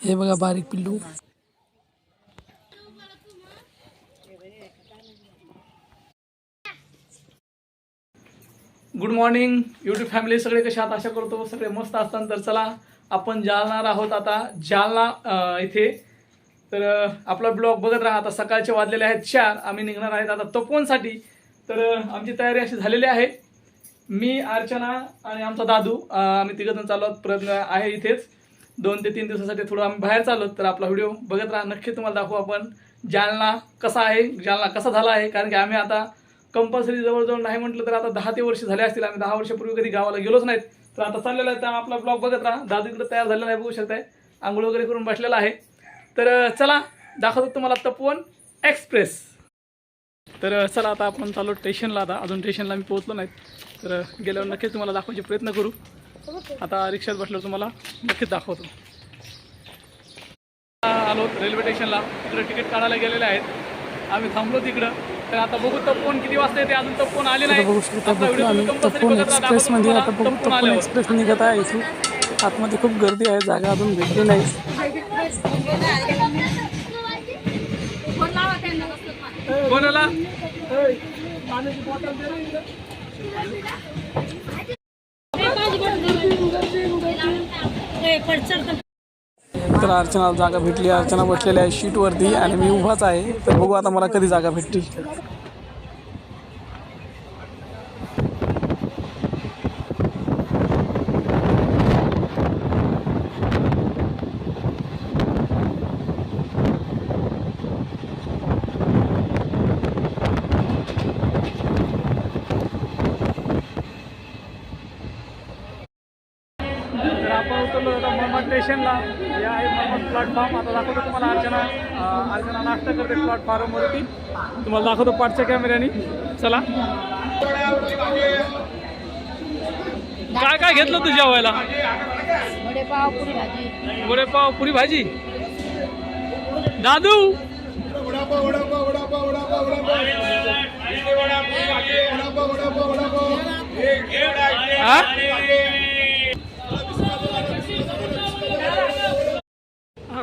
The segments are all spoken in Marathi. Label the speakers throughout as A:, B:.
A: हे बघा बारीक पिल्लू.
B: गुड मॉर्निंग युट्यूब फॅमिली सगळे कसे आहात? आशा करतो सगळे मस्त असतात तर चला आपण जालणार आहोत आता. जालना इथे. तर आपला ब्लॉग बघत राहा. आता सकाळचे वाजलेले आहेत चार. आम्ही निघणार आहेत आता तपोनसाठी तर आमची तयारी अशी झालेली आहे. मी अर्चना आणि आमचा दादू आम्ही तिघजण जण आहोत. प्रयत्न आहे इथेच. दोन ते तीन दिवसासाठी थोडं आम्ही बाहेर चाललो तर आपला व्हिडिओ बघत राहा. नक्की तुम्हाला दाखवू आपण जालना कसा आहे जालना कसा झाला आहे? कारण की आम्ही आता कंपल्सरी जवळजवळ नाही म्हटलं तर आता दहा ते वर्ष झाले असतील. आम्ही दहा वर्षापूर्वी कधी गावाला गेलोच नाहीत. तर आता चाललेलं आहे तर आपला ब्लॉग बघत राहा. दादू इकडे तयार झालेला आहे बघू शकताय. आंघोळ वगैरे करून बसलेला आहे. तर चला दाखवतो तुम्हाला तपोवन एक्सप्रेस तर चला आता आपण चालू स्टेशनला आता अजून स्टेशनला मी पोहोचलो नाहीत. तर गेल्यावर नक्कीच तुम्हाला दाखवायचे प्रयत्न करू. आता रिक्षात बसल्यावर तुम्हाला नक्कीच दाखवतो. आलो रेल्वे स्टेशनला. तिकडे तिकीट काढायला गेलेले आहेत. आम्ही थांबलो तिकडं. तर आता बघू तपोन किती वाजता येते. अजून तपोन आले नाही.
A: आता बघू शकता आम्ही. आता बघू. एक्सप्रेस निघत आहे इथून. आतमध्ये खूप गर्दी आहे. जागा अजून भेटली नाही.
B: कोणाला?
A: तर अर्चना जागा भेटली. अर्चना बसलेली आहे शीट वरती आणि मी उभाच आहे. तर बघू आता मला कधी जागा
B: भेटतील. उतरलो आता मनमाड स्टेशनला. हे आहे मनमाड प्लॅटफॉर्म आता दाखवतो तुम्हाला अर्चना. अर्चना नाश्ता करते प्लॅटफॉर्मवरती तुम्हाला दाखवतो पाठच्या कॅमेऱ्याने चला. काय काय घेतलं तू जेवायला?
C: वडेपाव पुरी भाजी.
B: वडेपाव पुरी भाजी? दादू? हा?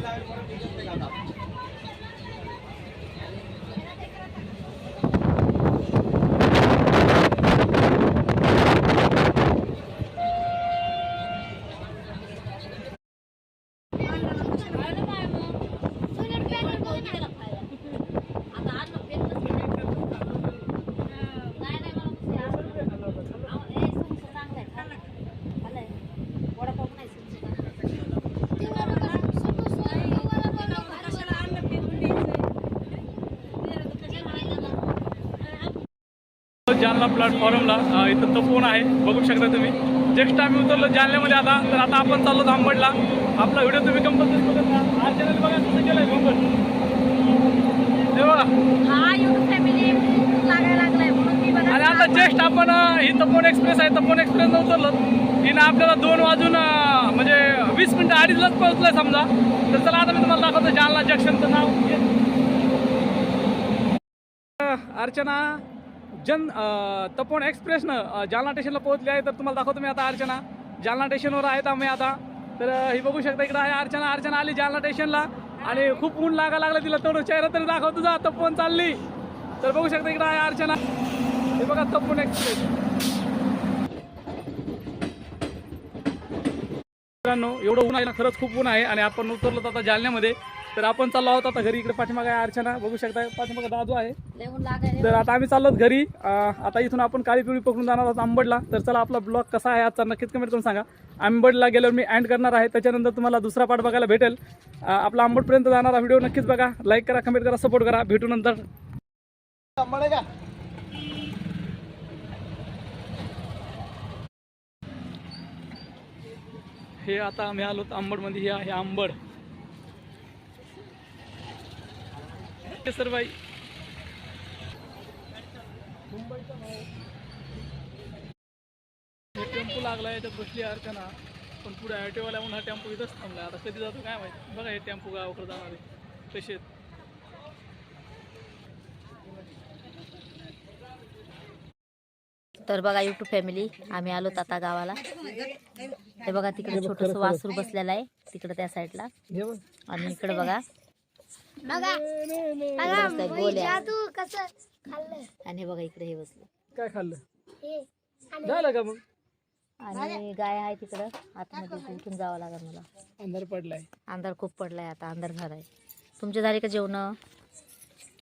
B: みんなで頑張って。जालना प्लॅटफॉर्मला इथं तपोवन आहे बघू शकता तुम्ही. जस्ट आम्ही उतरलो जालन्यामध्ये आता तर आता आपण चाललो धांबडला आपला व्हिडिओ तुम्ही कंपल्सरी बघत राहा आज चॅनल बघा कसं हे बघा. आणि आता जस्ट आपण ही तपोन एक्सप्रेस आहे तपोन एक्सप्रेस उतरलो हिनं आपल्याला दोन वाजून म्हणजे वीस मिनिटं अडीचलाच पोहोचलोय समजा. तर चला आता मी तुम्हाला दाखवतो जालना जंक्शनचं नाव. अर्चना. जन तपोन एक्सप्रेसनं जालना स्टेशनला पोहोचली आहे तर तुम्हाला दाखवतो मी आता अर्चना. जालना स्टेशनवर आहेत आम्ही आता. तर ही बघू शकता इकडं आहे अर्चना. अर्चना आली जालना स्टेशनला आणि खूप ऊन लागा लागलं तिला. तेवढं चेहरा तरी दाखवतो जा तपोन चालली. तर बघू शकता इकडं आहे अर्चना. हे बघा तपोन एक्सप्रेस. मित्रांनो एवढं ऊन आहे ना खरंच खूप ऊन आहे. आणि आपण उतरलो आता जालन्यामध्ये. तर आपण चाललो आहोत आता घरी इकडे पाठीमागे आहे अर्चना. बघू शकता पाठीमागे दादू आहे. तर आता आम्ही चाललो घरी. आता इथून आपण काळी पिवळी पकडून जाणार आहोत आंबडला. तर चला आपला ब्लॉग कसा आहे आजचा? नक्कीच कमेंट करून सांगा. आंबडला गेल्यावर मी अँड करणार आहे. त्याच्यानंतर तुम्हाला दुसरा पार्ट बघायला भेटेल. आपला आंबडपर्यंत जाणारा व्हिडिओ नक्कीच बघा. लाईक करा कमेंट करा सपोर्ट करा. भेटू नंतर. हे आता आम्ही आलो आंबडमध्ये. हे आहे आंबड. हे सर बाई. हे टेम्पो लागला याच्यात बसली अर्चना. पण पुढे ॲटोवाल्या म्हणून हा टेम्पो इथंच थांबला आता कधी जातो काय माहिती? बघा हे टेम्पो गावाकडे जाणारे. आहेत?
D: तर बघा युट्यूब फॅमिली आम्ही आलो आता गावाला. हे बघा तिकडे छोटस वासरू बसलेलं आहे तिकडे त्या साईडला
B: हे बघ.
D: आणि इकडे बघा.
C: बघा. बघा
D: बसलाय गोल्या
C: तू कसं खाल्लं.
D: आणि हे बघा इकडे हे बसलं.
B: काय खाल्लं?
C: हे.
B: झालं का मग?
D: आणि गाय आहे तिकडं. आतमध्ये उठून जावं लागेल मला.
B: अंधार पडलाय.
D: अंधार खूप पडलाय आता. अंधार झालाय. तुमचे झाले का जेवण?